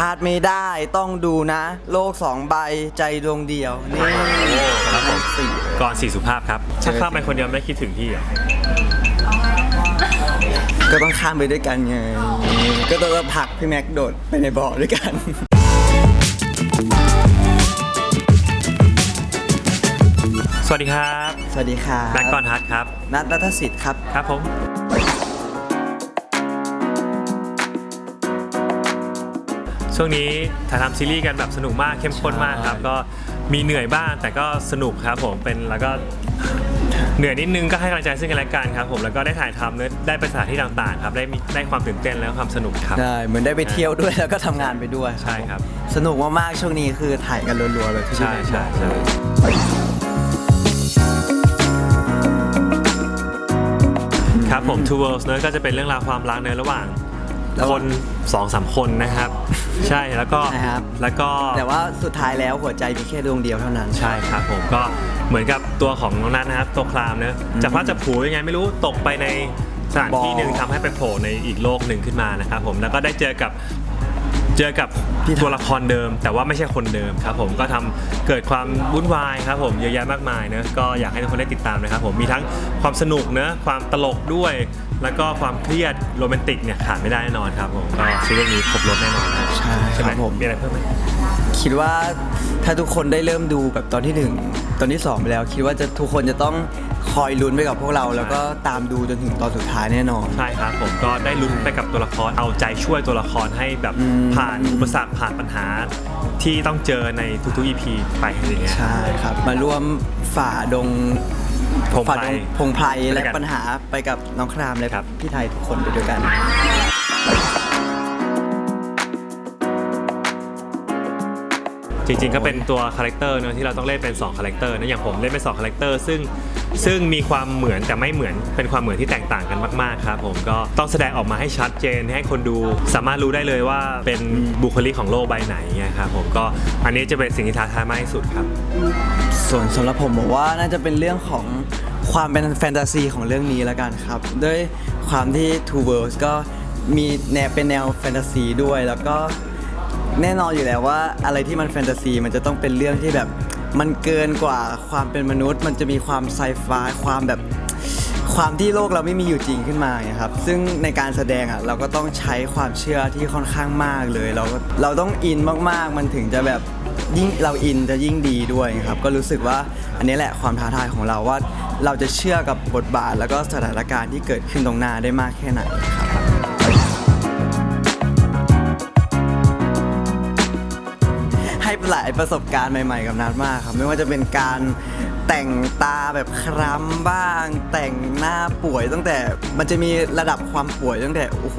ลาดไม่ได้ต้องดูนะ โลกสองใบใจดวงเดียว นี่ครับผมสี่ก่อนสี่สุภาพครับเจอถ้าข้ามไปคนเดียวไม่คิดถึงพี่เหรอก็ต้องข้ามไปด้วยกันไง ก็ต้องผลักพี่แม็กโดดไปในบ่อด้วยกัน สวัสดีครับ สวัสดีครับแม็กกอนฮัทครับ นัทรัตสิทธิ์ครับ ครับผม ช่วงนี้ถ่ายทำซีรีส์กันแบบสนุกมากเข้มข้นมากครับใช่ก็มีเหนื่อยบ้างแต่ก็สนุกครับผมเป็นแล้วก็เหนื่อยนิดนึงก็ให้กำลังใจซึ่งกันและกันครับผมแล้วก็ได้ถ่ายทำเนื้อะได้ไปสถานที่ต่างๆครับได้มีได้ความตื่นเต้นและความสนุกครับใช่เหมือนได้ไปเที่ยวด้วยแล้วก็ทำงานไปด้วยใช่ครับ สนุกมากๆช่วงนี้คือถ่ายกันรัวๆเลยที่ใช่พี่แม็กใช่บอกใช่ครับผม Two Worlds เนอะก็จะเป็นเรื่องราวความรักเนอะระหว่าง คนสองสามคนนะครับ ใช่แล้วก็ใช่ครับ แล้วก็ แต่ว่าสุดท้ายแล้วหัวใจมีแค่ดวงเดียวเท่านั้น ใช่ครับผมก็เหมือนกับตัวของน้องนัทนะครับตัวคลามเนอะจะพลัดจะผลูยังไงไม่รู้ตกไปในสถานที่หนึ่งบ่อทำให้ไปโผล่ในอีกโลกหนึ่งขึ้นมานะครับผมแล้วก็ได้เจอกับเจอกับพี่ทัก ตัวละครเดิม แต่ว่าไม่ใช่คนเดิมครับผมก็ทำเกิดความวุ่นวายครับผมเยอะแยะมากมายเนอะก็อยากให้ทุกคนได้ติดตามนะครับผมมีทั้งความสนุกเนอะความตลกด้วย แล้วก็ความเครียดโรแมนติกเนี่ยขาดไม่ได้แน่นอนครับผมก็ซีรีส์นี้ครบรถแน่นอนนะใช่ใช่ไหมครับผม มีอะไรเพิ่มไหมคิดว่าถ้าทุกคนได้เริ่มดูแบบตอนที่หนึ่งตอนที่สองไปแล้ว คิดว่าจะทุกคนจะต้องคอยลุ้นไปกับพวกเรา แล้วก็ตามดูจนถึงตอนสุดท้ายแน่นอน ใช่ครับผมก็ได้ลุ้นไปกับตัวละครเอาใจช่วยตัวละครให้แบบอืม ผ่านอุปสรรคผ่านปัญหา ที่ต้องเจอในทุกๆ EP ไปอย่างเงี้ย ใช่ครับ มาร่วมฝ่าดง พงไพร ฝ่าดงพงไพรไปด้และวยกันปัญหาไปกับน้องครามและครับพี่ไทยทุกคนไปด้วยกัน จริงๆก็เป็นตัวคาแรคเตอร์เนอะที่เราต้องเล่นเป็น2คาแรคเตอร์นะอย่างผมเล่นเป็น2คาแรคเตอร์ซึ่งซึ่งมีความเหมือนแต่ไม่เหมือนเป็นความเหมือนที่แตกต่างกันมากๆครับผมก็ต้องแสดงออกมาให้ชัดเจนให้คนดูสามารถรู้ได้เลยว่าเป็นบุคลิกของโลกใบไหนไงครับผมก็อันนี้จะเป็นสิ่งที่ท้าทายมากที่สุดครับ ส่วนสำหรับผมบอกว่าน่าจะเป็นเรื่องของความเป็นแฟนตาซีของเรื่องนี้แล้วกันครับด้วยความที่ Two Worlds ก็มีแนวเป็นแนวแฟนตาซีด้วยแล้วก็ แน่นอนอยู่แล้วว่าอะไรที่มันแฟนตาซีมันจะต้องเป็นเรื่องที่แบบ มันเกินกว่าความเป็นมนุษย์ มันจะมีความไซไฟความแบบความที่โลกเราไม่มีอยู่จริงขึ้นมาไงครับ ซึ่งในการแสดงอะเราก็ต้องใช้ความเชื่อที่ค่อนข้างมากเลย เราก็เราต้องอินมากๆ มันถึงจะแบบยิ่งเราอินจะยิ่งดีด้วยครับ ก็รู้สึกว่าอันนี้แหละความท้าทายของเราว่า เราจะเชื่อกับบทบาท แล้วก็สถานการณ์ที่เกิดขึ้นตรงหน้าได้มากแค่ไหนครับ ให้หลายประสบการณ์ใหม่ๆกับนัดมากครับ ไม่ว่าจะเป็นการแต่งตาแบบคล้ำบ้าง แต่งหน้าป่วยตั้งแต่มันจะมีระดับความป่วยตั้งแต่โอ้โห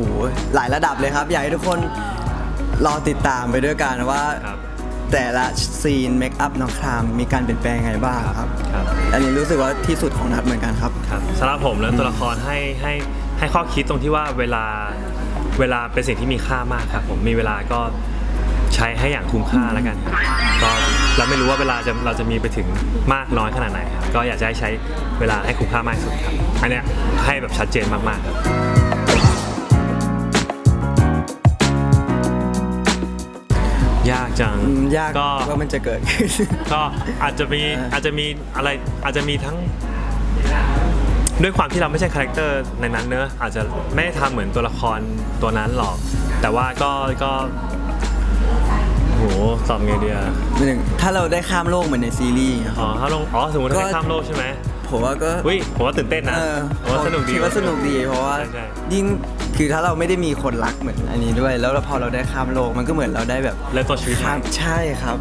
หลายระดับเลยครับ อยากให้ทุกคนรอติดตามไปด้วยกันว่า ครับ แต่ละซีนเมคอัพน้องครามมีการเปลี่ยนแปลงไงบ้างครับ ครับ อันนี้รู้สึกว่าที่สุดของนัดเหมือนกันครับ ครับสำหรับผมแล้วตัวละครให้ให้ให้ข้อคิดตรงที่ว่าเวลาเวลาเป็นสิ่งที่มีค่ามากครับผมมีเวลาก็ใช้ให้อย่างคุ้มค่าแล้วกันครับก็เราไม่รู้ว่าเวลาจะเราจะมีไปถึงมากน้อยขนาดไหนครับก็อยากจะให้ใช้เวลาให้คุ้มค่ามากที่สุดครับอันเนี้ยให้แบบชัดเจนมากๆครับยากจังอืมยากก็ ว่ามันจะเกิดขึ้น ก็อาจจะมีเอออ อาจจะมีอะไรอาจจะมีทั้ง ด้วยความที่เราไม่ใช่คาแรคเตอร์ในนั้นเนอะอาจจะไม่ได้ทำเหมือนตัวละครตัวนั้นหรอก แต่ว่าก็ก็โห ตอบไงเดียหนึ่งถ้าเราได้ข้ามโลกเหมือนในซีรีส์ครับอ๋อถ้าลงอ๋อสมมติถ้าก็ได้ข้ามโลกใช่ไหมผมว่าก็อุ้ยผมว่าตื่นเต้นนะเออผมว่าสนุกดีคิดว่าสนุกดีเพราะว่าใช่ใช่ยิ่งคือถ้าเราไม่ได้มีคนรักเหมือนอันนี้ด้วย แล้วพอเราได้ข้ามโลกมันก็เหมือนเราได้แบบเริ่มต้นชีวิตใหม่ข้ามใช่ครับ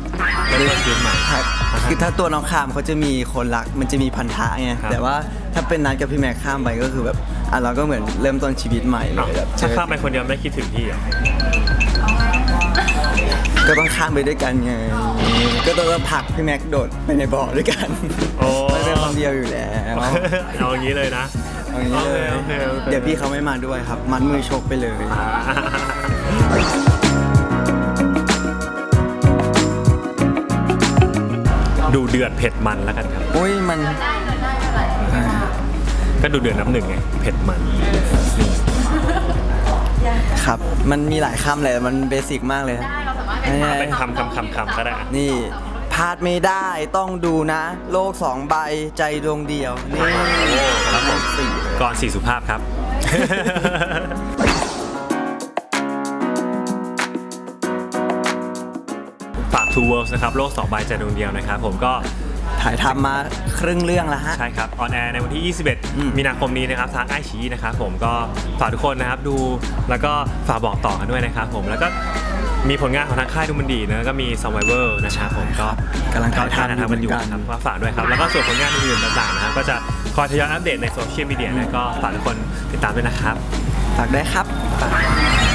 เริ่มต้นชีวิตใหม่ครับคือถ้าตัวน้องข้ามเขาจะมีคนรักมันจะมีพันธะไงครับแต่ว่าถ้าเป็นนัดกับพี่แม็กข้ามไปก็คือแบบอะเราก็เหมือนเริ่มต้นชีวิตใหม่เลยแบบเจถ้าอข้ามไปคนเดียวไม่คิดถึงพี่เหรอ ก็ต้องข้ามไปด้วยกันไง ก็ต้องผลักพี่แม็กโดดไปในบ่อด้วยกันโอ้ ไม่เป็นคนเดียวอยู่แล้ว เอาอย่างนี้เลยนะ เอาอย่างนี้เลยโอเคโอเค เดี๋ยวพี่เขาไม่มาด้วยครับ มัดมือชกไปเลย ดูเดือดเผ็ดมันแล้วกันครับ อุ้ยมันอ่าก็ดูเดือดน้ำหนึ่งไง เผ็ดมัน ครับ มันมีหลายคำเลยแต่มันเบสิกมากเลยได้เรานี่ เป็นคำคำคำคำก็ได้อะนี่พลาดไม่ได้ต้องดูนะ โลกสองใบใจดวงเดียวนี่ครับผมสี่เลยก่อนสี่สุภาพครับ ฝาก Two Worlds นะครับ โลกสองใบใจดวงเดียวนะครับ ผมก็ ถ่ายทำมาครึ่งเรื่องแล้วฮะ ใช่ครับ ออนแอร์ในวันที่ อืม 21 มีนาคมนี้นะครับทางไอชีนะครับผมก็ฝากทุกคนนะครับดูแล้วก็ฝากบอกต่อกันด้วยนะครับผมแล้วก็ มีผลงานของทางค่ายดูมันดีนะก็มี Survivor นะครับผมก็กำลังถ่ายทำอยู่ทำกันอยู่เหมือนกันนะครับก็ฝากด้วยครับ แล้วก็ส่วนผลงานอื่นๆต่างๆนะครับก็จะคอยทยอยอัปเดตในโซเชียลมีเดียนะก็ฝากทุกคนติดตามด้วยนะครับ ฝากได้วยครับ